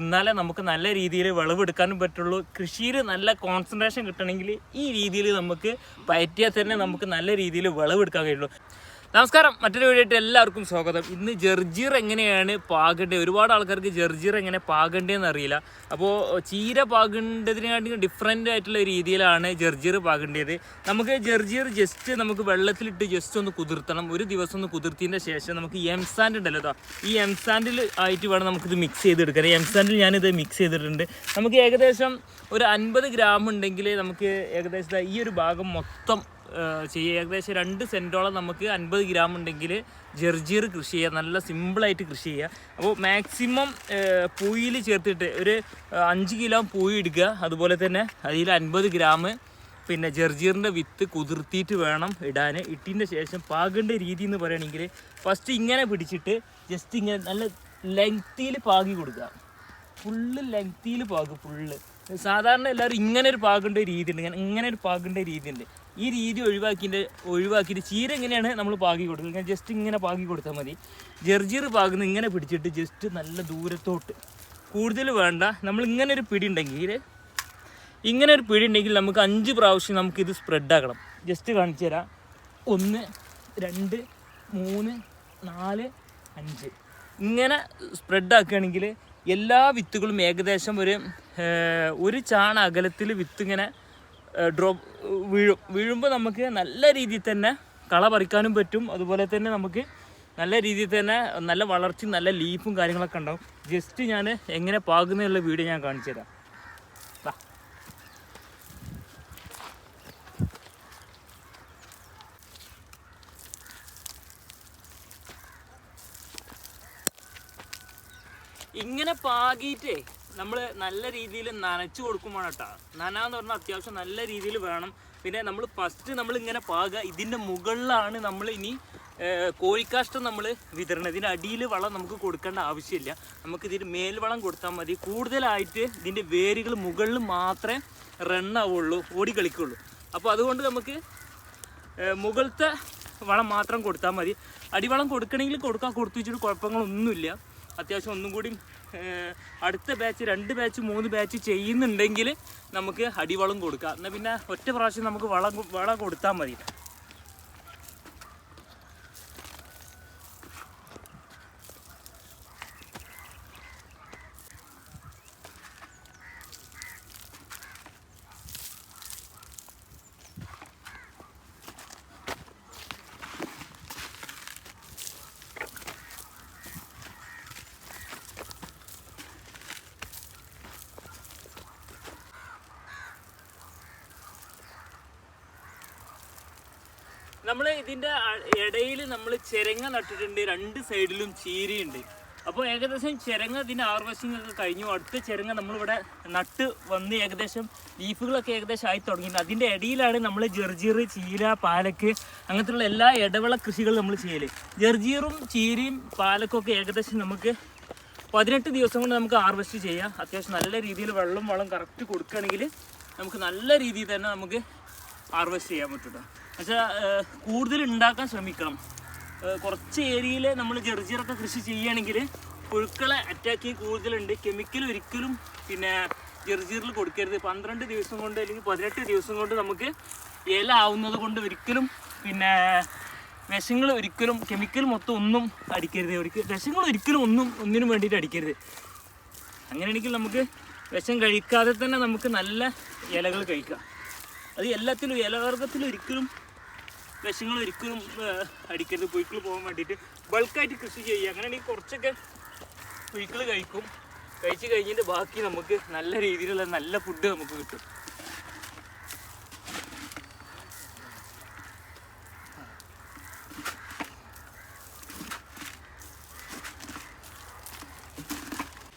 എന്നാലേ നമുക്ക് നല്ല രീതിയിൽ വിളവെടുക്കാനും പറ്റുള്ളൂ. കൃഷിയിൽ നല്ല കോൺസെൻട്രേഷൻ കിട്ടണമെങ്കിൽ ഈ രീതിയിൽ നമുക്ക് പയറ്റിയാൽ തന്നെ നമുക്ക് നല്ല രീതിയിൽ വിളവെടുക്കാൻ കഴിയുള്ളൂ. നമസ്കാരം മറ്റൊരു വീഡിയോയിട്ട് എല്ലാവർക്കും സ്വാഗതം. ഇന്ന് ജർജീർ എങ്ങനെയാണ് പാകേണ്ടത് ഒരുപാട് ആൾക്കാർക്ക് ജർജീർ എങ്ങനെ പാകേണ്ടതെന്ന് അറിയില്ല. അപ്പോൾ ചീര പാകേണ്ടതിനെക്കാട്ടിലും ഡിഫറെന്റ് ആയിട്ടുള്ള രീതിയിലാണ് ജർജീർ പാകേണ്ടത്. നമുക്ക് ജർജീർ ജസ്റ്റ് നമുക്ക് വെള്ളത്തിലിട്ട് ജസ്റ്റ് ഒന്ന് കുതിർത്തണം. ഒരു ദിവസം ഒന്ന് കുതിർത്തിന്റെ ശേഷം നമുക്ക് എം സാൻഡ് ഉണ്ടല്ലോ ഈ എം സാൻഡിൽ ആയിട്ട് വേണം നമുക്കിത് മിക്സ് ചെയ്തെടുക്കാൻ. എം സാൻഡിൽ ഞാനിത് മിക്സ് ചെയ്തിട്ടുണ്ട്. നമുക്ക് ഏകദേശം ഒരു അൻപത് ഗ്രാം ഉണ്ടെങ്കിൽ നമുക്ക് ഏകദേശം ഈ ഒരു ഭാഗം മൊത്തം ചെയ്യുക ഏകദേശം രണ്ട് സെന്റോളം നമുക്ക് അൻപത് ഗ്രാം ഉണ്ടെങ്കിൽ ജർജീർ കൃഷി ചെയ്യുക നല്ല സിമ്പിളായിട്ട് കൃഷി ചെയ്യുക. അപ്പോൾ മാക്സിമം പൂയിൽ ചേർത്തിട്ട് ഒരു അഞ്ച് കിലോ പൂയി എടുക്കുക അതുപോലെ തന്നെ അതിൽ അൻപത് ഗ്രാം പിന്നെ ജർജീറിന്റെ വിത്ത് കുതിർത്തിയിട്ട് വേണം ഇടാൻ. ഇട്ടിന്റെ ശേഷം പാകേണ്ട രീതി എന്ന് പറയുകയാണെങ്കിൽ ഫസ്റ്റ് ഇങ്ങനെ പിടിച്ചിട്ട് ജസ്റ്റ് ഇങ്ങനെ നല്ല ലെങ്തിയിൽ പാകി കൊടുക്കുക. ഫുള്ള് ലെങ്തിയിൽ പാകും ഫുള്ള് സാധാരണ എല്ലാവരും ഇങ്ങനെ ഒരു പാകേണ്ട രീതി ഉണ്ട് ഇങ്ങനെ ഇങ്ങനെ ഒരു പാകേണ്ട രീതി ഉണ്ട് ഈ രീതി ഒഴിവാക്കിന്റെ ഒഴിവാക്കിയിട്ട് ചീര എങ്ങനെയാണ് നമ്മൾ പാകി കൊടുക്കുന്നത്? ഇങ്ങനെ ജസ്റ്റ് ഇങ്ങനെ പാകി കൊടുത്താൽ മതി. ജർജീർ പാകുന്ന ഇങ്ങനെ പിടിച്ചിട്ട് ജസ്റ്റ് നല്ല ദൂരത്തോട്ട്. കൂടുതൽ വേണ്ട. നമ്മൾ ഇങ്ങനെ ഒരു പിടി ഉണ്ടെങ്കിൽ ഇങ്ങനെ ഒരു പിടി ഉണ്ടെങ്കിൽ നമുക്ക് അഞ്ച് പ്രാവശ്യം നമുക്കിത് ഇത് സ്പ്രെഡ് ആക്കണം. ജസ്റ്റ് കാണിച്ചു തരാം. ഒന്ന് രണ്ട് മൂന്ന് നാല് അഞ്ച്. ഇങ്ങനെ സ്പ്രെഡ് ആക്കുകയാണെങ്കിൽ എല്ലാ വിത്തുകളും ഏകദേശം ഒരു ഒരു ചാണ അകലത്തിൽ വിത്ത് ഇങ്ങനെ ഡ്രോപ്പ് വീഴും വീഴുമ്പോൾ നമുക്ക് നല്ല രീതിയിൽ തന്നെ കള പറിക്കാനും പറ്റും. അതുപോലെ തന്നെ നമുക്ക് നല്ല രീതിയിൽ തന്നെ നല്ല വളർച്ചയും നല്ല ലീഫും കാര്യങ്ങളൊക്കെ ഉണ്ടാവും. ജസ്റ്റ് ഞാൻ എങ്ങനെ പാകുന്നുള്ള വീഡിയോ ഞാൻ കാണിച്ചു തരാം. ഇങ്ങനെ പാകിയിട്ടേ നമ്മൾ നല്ല രീതിയിൽ നനച്ചു കൊടുക്കുമ്പോൾ കേട്ടോ. നനാന്ന് പറഞ്ഞാൽ അത്യാവശ്യം നല്ല രീതിയിൽ വേണം. പിന്നെ നമ്മൾ ഫസ്റ്റ് നമ്മൾ ഇങ്ങനെ പാകുക ഇതിന്റെ മുകളിലാണ് നമ്മൾ ഇനി കോഴിക്കാഷ്ടം നമ്മൾ വിതരണം ഇതിന്റെ അടിയിൽ വളം നമുക്ക് കൊടുക്കേണ്ട ആവശ്യമില്ല. നമുക്ക് ഇതിന് മേൽവളം കൊടുത്താൽ മതി. കൂടുതലായിട്ട് ഇതിന്റെ വേരുകൾ മുകളിൽ മാത്രമേ റണ്ണാവുള്ളൂ ഓടി കളിക്കുള്ളൂ അപ്പോൾ അതുകൊണ്ട് നമുക്ക് മുകളിലത്തെ വളം മാത്രം കൊടുത്താൽ മതി. അടിവളം കൊടുക്കണമെങ്കിൽ കൊടുക്കാൻ കൊടുത്തു വെച്ചിട്ട് കുഴപ്പങ്ങളൊന്നുമില്ല. അത്യാവശ്യം ഒന്നും കൂടി അടുത്ത ബാച്ച് രണ്ട് ബാച്ച് മൂന്ന് ബാച്ച് ചെയ്യുന്നുണ്ടെങ്കിൽ നമുക്ക് അടിവളം കൊടുക്കാം. എന്നാൽ പിന്നെ ഒറ്റ പ്രാവശ്യം നമുക്ക് വളം വളം കൊടുത്താൽ മതി. നമ്മൾ ഇതിന്റെ ഇടയിൽ നമ്മൾ ചിരങ്ങ നട്ടിട്ടുണ്ട് രണ്ട് സൈഡിലും ചീരയുണ്ട്. അപ്പോൾ ഏകദേശം ചിരങ്ങ ഇതിന്റെ ഹാർവെസ്റ്റിംഗ് കഴിഞ്ഞു. അടുത്ത ചിരങ്ങ നമ്മളിവിടെ നട്ട് വന്ന് ഏകദേശം ലീഫുകളൊക്കെ ഏകദേശം ആയി തുടങ്ങിയിട്ടുണ്ട്. അതിന്റെ ഇടയിലാണ് നമ്മൾ ജർജീർ ചീര പാലക്ക് അങ്ങനത്തെയുള്ള എല്ലാ ഇടവിള കൃഷികളും നമ്മൾ ചെയ്യൽ. ജർജീറും ചീരയും പാലക്കൊക്കെ ഏകദേശം നമുക്ക് പതിനെട്ട് ദിവസം കൊണ്ട് നമുക്ക് ഹാർവെസ്റ്റ് ചെയ്യാം. അത്യാവശ്യം നല്ല രീതിയിൽ വെള്ളം വളം കറക്റ്റ് കൊടുക്കുകയാണെങ്കിൽ നമുക്ക് നല്ല രീതിയിൽ തന്നെ നമുക്ക് ഹാർവെസ്റ്റ് ചെയ്യാൻ പറ്റും പക്ഷേ കൂടുതൽ ഉണ്ടാക്കാൻ ശ്രമിക്കണം. കുറച്ച് ഏരിയയിൽ നമ്മൾ ജെർജിറൊക്കെ കൃഷി ചെയ്യുകയാണെങ്കിൽ പുഴുക്കളെ അറ്റാക്ക് കൂടുതലുണ്ട്. കെമിക്കൽ ഒരിക്കലും പിന്നെ ജെർജീറിൽ കൊടുക്കരുത്. പന്ത്രണ്ട് ദിവസം കൊണ്ട് അല്ലെങ്കിൽ പതിനെട്ട് ദിവസം കൊണ്ട് നമുക്ക് ഇല ആവുന്നത് കൊണ്ട് ഒരിക്കലും പിന്നെ വിഷങ്ങൾ ഒരിക്കലും കെമിക്കൽ മൊത്തം ഒന്നും അടിക്കരുത്. ഒരിക്കലും വിഷങ്ങൾ ഒരിക്കലും ഒന്നും ഒന്നിനും വേണ്ടിയിട്ട് അടിക്കരുത്. അങ്ങനെയാണെങ്കിൽ നമുക്ക് വിഷം കഴിക്കാതെ തന്നെ നമുക്ക് നല്ല ഇലകൾ കഴിക്കാം. അത് എല്ലാത്തിലും ഇലവർഗത്തിലും ഒരിക്കലും വിഷങ്ങൾ ഒരിക്കലും അടിക്കരുത്. പുഴുക്കൾ പോകാൻ വേണ്ടിയിട്ട് ബൾക്കായിട്ട് കൃഷി ചെയ്യുക. അങ്ങനെയാണെങ്കിൽ കുറച്ചൊക്കെ പുഴുക്കൾ കഴിക്കും. കഴിച്ച് കഴിഞ്ഞിട്ട് ബാക്കി നമുക്ക് നല്ല രീതിയിലുള്ള നല്ല ഫുഡ് നമുക്ക് കിട്ടും.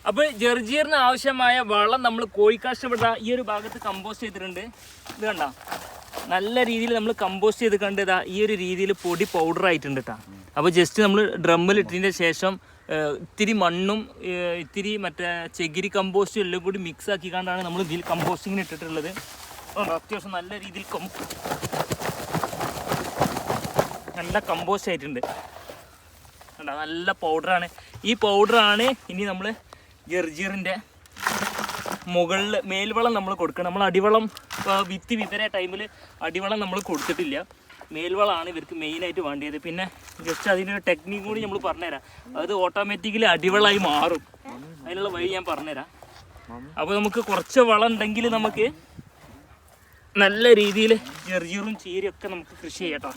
അപ്പോൾ ജെർജിയറിന് ആവശ്യമായ വളം നമ്മൾ കോഴിക്കാഷ്ടപ്പെട്ട ഈ ഒരു ഭാഗത്ത് കമ്പോസ്റ്റ് ചെയ്തിട്ടുണ്ട്. ഇത് കണ്ട? നല്ല രീതിയിൽ നമ്മൾ കമ്പോസ്റ്റ് ചെയ്ത് കണ്ടതാ ഈ ഒരു രീതിയിൽ പൊടി പൗഡർ ആയിട്ടുണ്ട് കേട്ടോ അപ്പോൾ ജസ്റ്റ് നമ്മൾ ഡ്രമ്മിൽ ഇട്ടതിന്റെ ശേഷം ഇത്തിരി മണ്ണും ഇത്തിരി മറ്റേ ചെകിരി കമ്പോസ്റ്റും എല്ലാം കൂടി മിക്സ് ആക്കി ആക്കിക്കാണ്ടാണ് നമ്മൾ ഇതിൽ കമ്പോസ്റ്റിങ്ങിന് ഇട്ടിട്ടുള്ളത്. അത്യാവശ്യം നല്ല രീതിയിൽ നല്ല കമ്പോസ്റ്റ് ആയിട്ടുണ്ട്. കണ്ടോ നല്ല പൗഡറാണ് ഈ പൗഡറാണ് ഇനി നമ്മൾ ജർജീറിന്റെ മുകളിൽ മേൽവളം നമ്മൾ കൊടുക്കണം. നമ്മൾ അടിവളം ഇപ്പോൾ വിത്ത് വിതര ടൈമിൽ അടിവളം നമ്മൾ കൊടുത്തിട്ടില്ല. മേൽവളമാണ് ഇവർക്ക് മെയിനായിട്ട് വേണ്ടിയത്. പിന്നെ ജസ്റ്റ് അതിന്റെ ടെക്നിക്ക് കൂടി നമ്മൾ പറഞ്ഞുതരാം. അത് ഓട്ടോമാറ്റിക്കലി അടിവളമായി മാറും. അതിനുള്ള വഴി ഞാൻ പറഞ്ഞുതരാം. അപ്പോൾ നമുക്ക് കുറച്ച് വളം ഉണ്ടെങ്കിൽ നമുക്ക് നല്ല രീതിയിൽ ജെർജീറും ചീരയും ഒക്കെ നമുക്ക് കൃഷി ചെയ്യാം കേട്ടോ.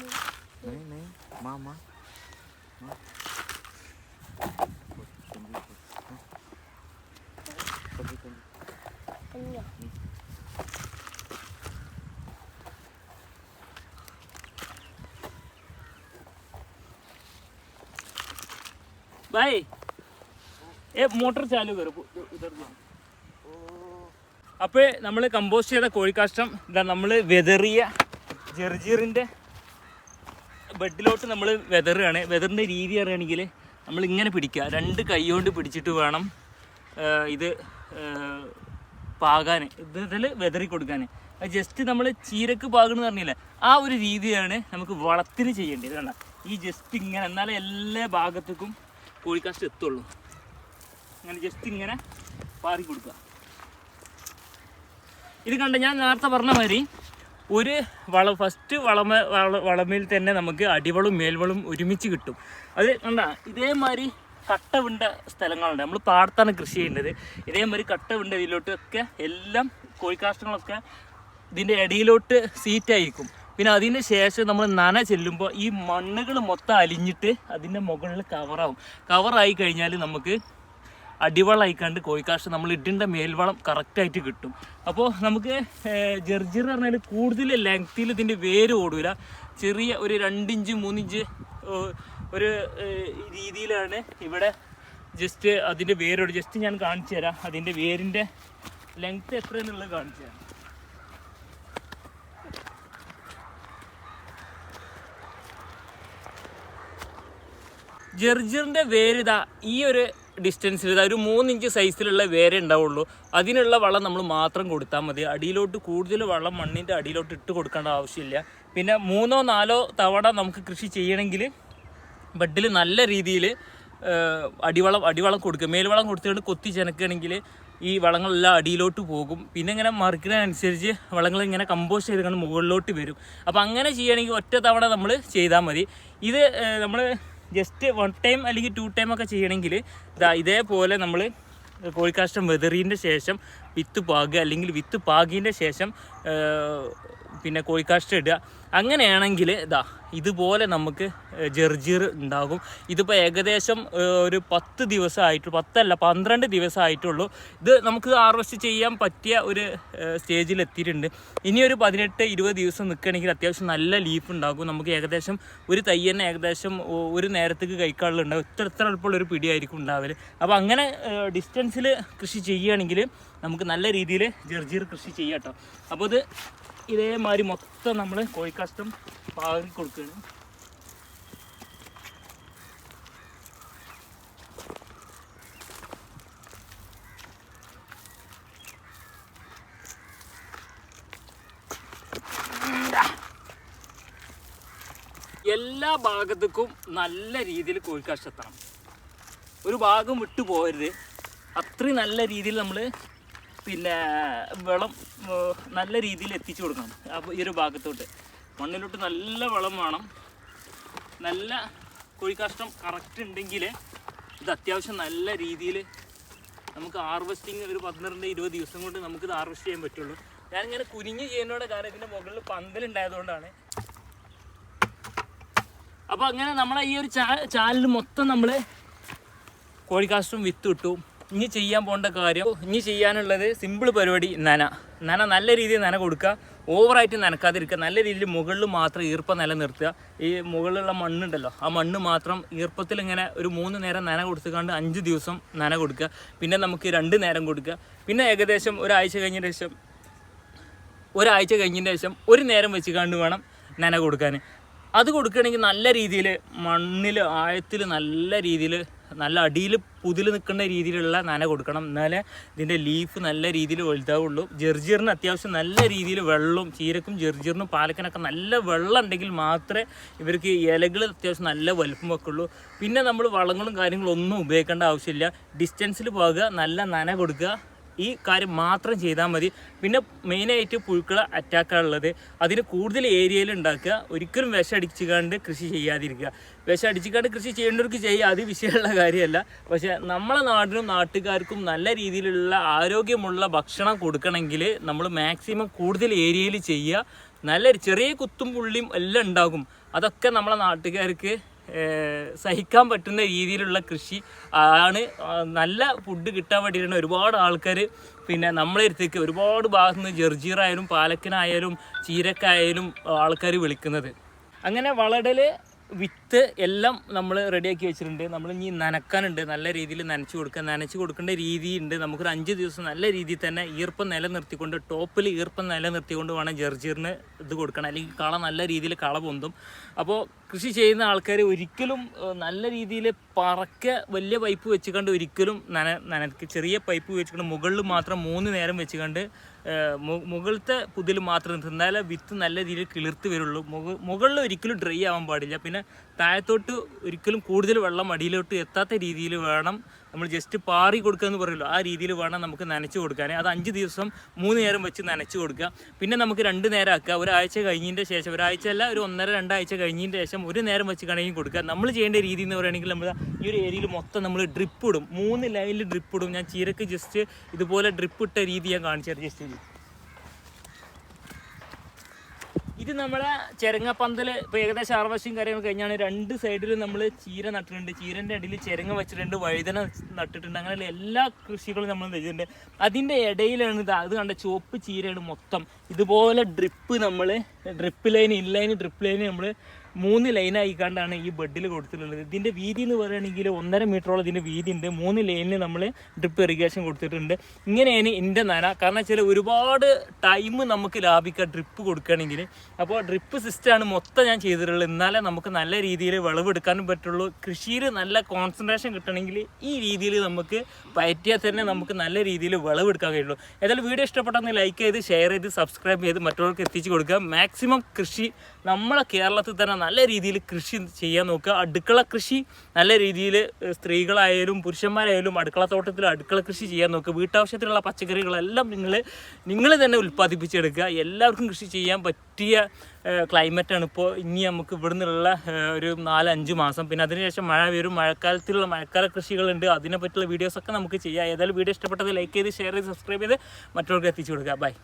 ભાઈ એ മോട്ടോർ ചാലു കയറും അപ്പോൾ നമ്മൾ കമ്പോസ്റ്റ് ചെയ്ത കോഴിക്കാഷ്ടം ഇതാ നമ്മൾ വെതറിയ ജെർജീറിന്റെ ബെഡിലോട്ട് നമ്മൾ വെതറുകയാണ് വെതറിന്റെ രീതി അറിയണമെങ്കിൽ നമ്മൾ ഇങ്ങനെ പിടിക്കുക. രണ്ട് കൈ കൊണ്ട് പിടിച്ചിട്ട് വേണം ഇത് പാകാൻ ഇതിൽ വെതറി കൊടുക്കാൻ ജസ്റ്റ് നമ്മൾ ചീരക്ക് പാകണമെന്ന് പറഞ്ഞില്ല? ആ ഒരു രീതിയാണ് നമുക്ക് വളത്തിന് ചെയ്യേണ്ടത്. കണ്ട? ഈ ജസ്റ്റ് ഇങ്ങനെ എന്നാലേ എല്ലാ ഭാഗത്തേക്കും കോഴിക്കാഷ്ടം എത്തുള്ളൂ. അങ്ങനെ ജസ്റ്റ് ഇങ്ങനെ പാറി കൊടുക്കുക. ഇത് കണ്ട ഞാൻ നേരത്തെ പറഞ്ഞ മാതിരി ഒരു വള ഫസ്റ്റ് വളമ വള വളമിൽ തന്നെ നമുക്ക് അടിവളും മേൽവളും ഒരുമിച്ച് കിട്ടും. അത് കണ്ട ഇതേമാതിരി കട്ട വിണ്ട സ്ഥലങ്ങളുണ്ട്. നമ്മൾ പാടത്താണ് കൃഷി ചെയ്യേണ്ടത് ഇതേമാതിരി കട്ട വിണ്ട ഇതിലോട്ടൊക്കെ എല്ലാം കോഴിക്കാഷ്ടങ്ങളൊക്കെ ഇതിന്റെ ഇടയിലോട്ട് സീറ്റായിരിക്കും പിന്നെ അതിന് ശേഷം നമ്മൾ നന ചെല്ലുമ്പോൾ ഈ മണ്ണുകൾ മൊത്തം അലിഞ്ഞിട്ട് അതിന്റെ മുകളിൽ കവറാവും. കവറായി കഴിഞ്ഞാൽ നമുക്ക് അടിവളമായിക്കാണ്ട് കോഴിക്കാശ് നമ്മൾ ഇടേണ്ട മേൽവളം കറക്റ്റായിട്ട് കിട്ടും. അപ്പോൾ നമുക്ക് ജർജർ പറഞ്ഞാൽ കൂടുതൽ ലെങ്ത്തിൽ ഇതിന്റെ വേര് ഓടില്ല ചെറിയ ഒരു രണ്ടിഞ്ച് മൂന്നിഞ്ച് ഒരു രീതിയിലാണ് ഇവിടെ ജസ്റ്റ് അതിന്റെ വേരോട് ജസ്റ്റ് ഞാൻ കാണിച്ചു തരാം അതിന്റെ വേരിന്റെ ലെങ്ത് എത്രയെന്നുള്ളത് കാണിച്ചു തരാം ജർജറിന്റെ വേര് ഇതാ ഈ ഒരു ഡിസ്റ്റൻസിൽ ഇതാ ഒരു മൂന്നിഞ്ച് സൈസിലുള്ള വേര ഉണ്ടാവുള്ളൂ. അതിനുള്ള വളം നമ്മൾ മാത്രം കൊടുത്താൽ മതി. അടിയിലോട്ട് കൂടുതൽ വളം മണ്ണിന്റെ അടിയിലോട്ട് ഇട്ട് കൊടുക്കേണ്ട ആവശ്യമില്ല. പിന്നെ മൂന്നോ നാലോ തവണ നമുക്ക് കൃഷി ചെയ്യണമെങ്കിൽ ബെഡിൽ നല്ല രീതിയിൽ അടിവളം അടിവളം കൊടുക്കുക. മേൽവളം കൊടുത്തുകൊണ്ട് കൊത്തി ചെനക്കുകയാണെങ്കിൽ ഈ വളങ്ങളെല്ലാം അടിയിലോട്ട് പോകും. പിന്നെ ഇങ്ങനെ മറിക്കുന്നതിനനുസരിച്ച് വളങ്ങൾ ഇങ്ങനെ കമ്പോസ്റ്റ് ചെയ്ത് മുകളിലോട്ട് വരും. അപ്പോൾ അങ്ങനെ ചെയ്യുകയാണെങ്കിൽ ഒറ്റ തവണ നമ്മൾ ചെയ്താൽ മതി. ഇത് നമ്മൾ ജസ്റ്റ് വൺ ടൈം അല്ലെങ്കിൽ ടു ടൈം ഒക്കെ ചെയ്യണമെങ്കിൽ ഇതാ ഇതേപോലെ നമ്മൾ കോഴിക്കാഷ്ടം വെതറിന്റെ ശേഷം വിത്ത് പാകുക അല്ലെങ്കിൽ വിത്ത് പാകിയതിന്റെ ശേഷം പിന്നെ കോഴിക്കാഷ്ടം ഇടുക. അങ്ങനെയാണെങ്കിൽ ഇതാ ഇതുപോലെ നമുക്ക് ജെർജീർ ഉണ്ടാകും. ഇതിപ്പോൾ ഏകദേശം ഒരു പത്ത് ദിവസമായിട്ട് പത്തല്ല പന്ത്രണ്ട് ദിവസമായിട്ടുള്ളൂ. ഇത് നമുക്ക് ഹാർവസ്റ്റ് ചെയ്യാൻ പറ്റിയ ഒരു സ്റ്റേജിൽ എത്തിയിട്ടുണ്ട്. ഇനി ഒരു പതിനെട്ട് ഇരുപത് ദിവസം നിൽക്കുകയാണെങ്കിൽ അത്യാവശ്യം നല്ല ലീഫ് ഉണ്ടാകും. നമുക്ക് ഏകദേശം ഒരു തൈ തന്നെ ഏകദേശം ഒരു നേരത്തേക്ക് കൈക്കാളിൽ ഉണ്ടാവും ഇത്ര ഇത്ര എളുപ്പമുള്ളൊരു പിടിയായിരിക്കും ഉണ്ടാവൽ. അപ്പോൾ അങ്ങനെ ഡിസ്റ്റൻസിൽ കൃഷി ചെയ്യുകയാണെങ്കിൽ നമുക്ക് നല്ല രീതിയിൽ ജർജീർ കൃഷി ചെയ്യാം കേട്ടോ. അപ്പോൾ ഇത് ഇതേമാതിരി മൊത്തം നമ്മൾ കോഴിക്കാഷ്ടം പാകി കൊടുക്കുകയാണ്. എല്ലാ ഭാഗത്തേക്കും നല്ല രീതിയിൽ കോഴിക്കാഷ്ടെത്തണം ഒരു ഭാഗം വിട്ടു പോകരുത്. അത്രയും നല്ല രീതിയിൽ നമ്മൾ പിന്നെ വെള്ളം നല്ല രീതിയിൽ എത്തിച്ചു കൊടുക്കണം. അപ്പോൾ ഈ ഒരു ഭാഗത്തോട്ട്. മണ്ണിലോട്ട് നല്ല വളം വേണം. നല്ല കോഴിക്കാഷ്ടം കറക്റ്റ് ഉണ്ടെങ്കിൽ ഇത് അത്യാവശ്യം നല്ല രീതിയിൽ നമുക്ക് ഹാർവെസ്റ്റിംഗ് ഒരു പന്ത്രണ്ട് ഇരുപത് ദിവസം കൊണ്ട് നമുക്ക് ഇത് ഹാർവെസ്റ്റ് ചെയ്യാൻ പറ്റുള്ളൂ. ഞാനിങ്ങനെ കുനിഞ്ഞ് ചെയ്യുന്നതോടെ കാരണം ഇതിന്റെ മുകളിൽ പന്തലുണ്ടായതുകൊണ്ടാണ് അപ്പോൾ അങ്ങനെ നമ്മളെ ഈ ഒരു ചാ ചാലിൽ മൊത്തം നമ്മൾ കോഴിക്കാഷ്ടം വിത്ത് ഇട്ടു ഇനി ചെയ്യാൻ പോകേണ്ട കാര്യം ഇനി ചെയ്യാനുള്ളത് സിമ്പിൾ പരിപാടി നന. നന നല്ല രീതിയിൽ നന കൊടുക്കുക. ഓവറായിട്ട് നനക്കാതിരിക്കുക. നല്ല രീതിയിൽ മുകളിൽ മാത്രം ഈർപ്പം നിലനിർത്തുക. ഈ മുകളിലുള്ള മണ്ണുണ്ടല്ലോ ആ മണ്ണ് മാത്രം ഈർപ്പത്തിൽ ഇങ്ങനെ ഒരു മൂന്ന് നേരം നന കൊടുത്തുകൊണ്ട് അഞ്ച് ദിവസം നന കൊടുക്കുക. പിന്നെ നമുക്ക് രണ്ട് നേരം കൊടുക്കുക. പിന്നെ ഏകദേശം ഒരാഴ്ച കഴിഞ്ഞ ശേഷം ഒരാഴ്ച കഴിഞ്ഞതിന് ശേഷം ഒരു നേരം വെച്ച് കണ്ട് വേണം നന കൊടുക്കാൻ. അത് കൊടുക്കുകയാണെങ്കിൽ നല്ല രീതിയിൽ മണ്ണിൽ ആഴത്തിൽ നല്ല രീതിയിൽ നല്ല അടിയിൽ പുതിൽ നിൽക്കുന്ന രീതിയിലുള്ള നന കൊടുക്കണം. എന്നാലേ ഇതിന്റെ ലീഫ് നല്ല രീതിയിൽ വലുതാവുള്ളൂ. ജെർജീറിന് അത്യാവശ്യം നല്ല രീതിയിൽ വെള്ളവും ചീരക്കും ജെർജീറിനും പാലക്കിനൊക്കെ നല്ല വെള്ളം ഉണ്ടെങ്കിൽ മാത്രമേ ഇവർക്ക് ഇലകൾ അത്യാവശ്യം നല്ല വലുപ്പം വെക്കുള്ളൂ. പിന്നെ നമ്മൾ വളങ്ങളും കാര്യങ്ങളും ഒന്നും ഉപയോഗിക്കേണ്ട ആവശ്യമില്ല. ഡിസ്റ്റൻസിൽ പോകുക നല്ല നന കൊടുക്കുക. ഈ കാര്യം മാത്രം ചെയ്താൽ മതി. പിന്നെ മെയിനായിട്ട് പുഴുക്കളെ അറ്റാക്കാനുള്ളത് അതിന് കൂടുതൽ ഏരിയയിൽ ഉണ്ടാക്കുക. ഒരിക്കലും വിഷം അടിച്ചുകാണ്ട് കൃഷി ചെയ്യാതിരിക്കുക. വിഷം അടിച്ചുകാണ്ട് കൃഷി ചെയ്യേണ്ടവർക്ക് ചെയ്യുക അത് വിഷയമുള്ള കാര്യമല്ല. പക്ഷേ നമ്മളെ നാടിനും നാട്ടുകാർക്കും നല്ല രീതിയിലുള്ള ആരോഗ്യമുള്ള ഭക്ഷണം കൊടുക്കണമെങ്കിൽ നമ്മൾ മാക്സിമം കൂടുതൽ ഏരിയയിൽ ചെയ്യുക. നല്ല ചെറിയ കുത്തും പുള്ളിയും എല്ലാം ഉണ്ടാകും. അതൊക്കെ നമ്മളെ നാട്ടുകാർക്ക് സഹിക്കാൻ പറ്റുന്ന രീതിയിലുള്ള കൃഷി ആണ് നല്ല ഫുഡ് കിട്ടാൻ വേണ്ടിയിട്ടാണ് ഒരുപാട് ആൾക്കാർ പിന്നെ നമ്മളെ അടുത്തേക്ക് ഒരുപാട് ഭാഗത്ത് നിന്ന് ജെർജീറായാലും പാലക്കിനായാലും ചീരക്കായാലും ആൾക്കാർ വിളിക്കുന്നത്. അങ്ങനെ വളടൽ വിത്ത് എല്ലാം നമ്മൾ റെഡിയാക്കി വെച്ചിട്ടുണ്ട്. നമ്മൾ ഇനി നനക്കാനുണ്ട്. നല്ല രീതിയിൽ നനച്ച് കൊടുക്കുക നനച്ച് കൊടുക്കേണ്ട രീതിയുണ്ട്. നമുക്കൊരു അഞ്ച് ദിവസം നല്ല രീതിയിൽ തന്നെ ഈർപ്പം നിലനിർത്തിക്കൊണ്ട് ടോപ്പിൽ ഈർപ്പം നിലനിർത്തിക്കൊണ്ട് വേണം ജെർജീറിന് ഇത് കൊടുക്കണം. അല്ലെങ്കിൽ കള നല്ല രീതിയിൽ കള പൊന്തും. അപ്പോൾ കൃഷി ചെയ്യുന്ന ആൾക്കാർ ഒരിക്കലും നല്ല രീതിയിൽ പറക്ക വലിയ പൈപ്പ് വെച്ചുകൊണ്ട് ഒരിക്കലും നന നനക്ക് ചെറിയ പൈപ്പ് വെച്ചുകൊണ്ട് മുകളിൽ മാത്രം മൂന്ന് നേരം വെച്ചുകൊണ്ട് മുകളിലത്തെ പുതിൽ മാത്രം. എന്നാലേ വിത്ത് നല്ല രീതിയിൽ കിളിർത്ത് വരുള്ളൂ. മുക മുകളിൽ ഒരിക്കലും ഡ്രൈ ആവാൻ പാടില്ല. പിന്നെ താഴത്തോട്ട് ഒരിക്കലും കൂടുതൽ വെള്ളം അടിയിലോട്ട് എത്താത്ത രീതിയിൽ വേണം നമ്മൾ ജസ്റ്റ് പാറി കൊടുക്കുക എന്ന് പറയുമല്ലോ. ആ രീതിയിൽ വേണം നമുക്ക് നനച്ച് കൊടുക്കാൻ. അത് അഞ്ച് ദിവസം മൂന്ന് നേരം വെച്ച് നനച്ച് കൊടുക്കുക. പിന്നെ നമുക്ക് രണ്ട് നേരം ആക്കുക. ഒരാഴ്ച കഴിഞ്ഞതിന്റെ ശേഷം ഒരാഴ്ച അല്ല ഒരു ഒന്നര രണ്ടാഴ്ച കഴിഞ്ഞതിന്റെ ശേഷം ഒരു നേരം വെച്ച് കണങ്ങി കൊടുക്കുക. നമ്മൾ ചെയ്യേണ്ട രീതി എന്ന് പറയുകയാണെങ്കിൽ നമ്മൾ ഈ ഒരു ഏരിയയിൽ മൊത്തം നമ്മൾ ഡ്രിപ്പ് ഇടും. മൂന്ന് ലൈനിൽ ഡ്രിപ്പ് ഇടും. ഞാൻ ചീരക്ക് ജസ്റ്റ് ഇതുപോലെ ഡ്രിപ്പ് ഇട്ട രീതി ഞാൻ കാണിച്ചു ജസ്റ്റ് ഇത് നമ്മളെ ചെരങ്ങപ്പന്തൽ ഇപ്പോൾ ഏകദേശം ആറുവശം കാര്യങ്ങൾ കഴിഞ്ഞാണ് രണ്ട് സൈഡിലും നമ്മൾ ചീര നട്ടിട്ടുണ്ട്. ചീരന്റെ അടിയിൽ ചെരങ്ങ വെച്ചിട്ടുണ്ട് വഴുതന നട്ടിട്ടുണ്ട്. അങ്ങനെയുള്ള എല്ലാ കൃഷികളും നമ്മൾ ചെയ്തിട്ടുണ്ട്. അതിന്റെ ഇടയിലാണ് ഇത് അത് കണ്ട ചുവപ്പ് ചീരയാണ് മൊത്തം. ഇതുപോലെ ഡ്രിപ്പ് നമ്മൾ drip line inline drip line നമ്മൾ മൂന്ന് ലൈൻ കണ്ടാണ് ഈ ബെഡിൽ കൊടുത്തിട്ടുള്ളത്. ഇതിന്റെ വീതി എന്ന് പറയുകയാണെങ്കിൽ ഒന്നര മീറ്ററോളം ഇതിന്റെ വീതി ഉണ്ട്. മൂന്ന് ലൈനിൽ നമ്മൾ ഡ്രിപ്പ് ഇറിഗേഷൻ കൊടുത്തിട്ടുണ്ട്. ഇങ്ങനെയാണ് എന്റെ നന. കാരണം വെച്ചാൽ ഒരുപാട് ടൈം നമുക്ക് ലാഭിക്കാം ഡ്രിപ്പ് കൊടുക്കുകയാണെങ്കിൽ അപ്പോൾ ഡ്രിപ്പ് സിസ്റ്റമാണ് മൊത്തം ഞാൻ ചെയ്തിട്ടുള്ളത്. എന്നാലേ നമുക്ക് നല്ല രീതിയിൽ വിളവെടുക്കാനും പറ്റുള്ളൂ. കൃഷിയിൽ നല്ല കോൺസെൻട്രേഷൻ കിട്ടണമെങ്കിൽ ഈ രീതിയിൽ നമുക്ക് പയറ്റിയാൽ തന്നെ നമുക്ക് നല്ല രീതിയിൽ വിളവെടുക്കാൻ കഴിയുള്ളൂ. ഏതായാലും വീഡിയോ ഇഷ്ടപ്പെട്ടെന്ന് ലൈക്ക് ചെയ്ത് ഷെയർ ചെയ്ത് സബ്സ്ക്രൈബ് ചെയ്ത് മറ്റുള്ളവർക്ക് എത്തിച്ചു കൊടുക്കുക. മാക്സിമം കൃഷി നമ്മളെ കേരളത്തിൽ തന്നെ നല്ല രീതിയിൽ കൃഷി ചെയ്യാൻ നോക്കുക. അടുക്കള കൃഷി നല്ല രീതിയിൽ സ്ത്രീകളായാലും പുരുഷന്മാരായാലും അടുക്കള തോട്ടത്തിൽ അടുക്കള കൃഷി ചെയ്യാൻ നോക്കുക. വീട്ടാവശ്യത്തിനുള്ള പച്ചക്കറികളെല്ലാം നിങ്ങൾ നിങ്ങൾ തന്നെ ഉൽപ്പാദിപ്പിച്ചെടുക്കുക. എല്ലാവർക്കും കൃഷി ചെയ്യാൻ പറ്റിയ ക്ലൈമറ്റാണ് ഇപ്പോൾ ഇനി നമുക്ക് ഇവിടെ നിന്നുള്ള ഒരു നാലഞ്ച് മാസം. പിന്നെ അതിനുശേഷം മഴ വരും. മഴക്കാലത്തിലുള്ള മഴക്കാല കൃഷികളുണ്ട്. അതിനെ പറ്റിയുള്ള വീഡിയോസൊക്കെ നമുക്ക് ചെയ്യാം. ഏതായാലും വീഡിയോ ഇഷ്ടപ്പെട്ടത് ലൈക്ക് ചെയ്ത് ഷെയർ ചെയ്ത് സബ്സ്ക്രൈബ് ചെയ്ത് മറ്റുള്ളവർക്ക് എത്തിച്ചു കൊടുക്കുക. ബൈ.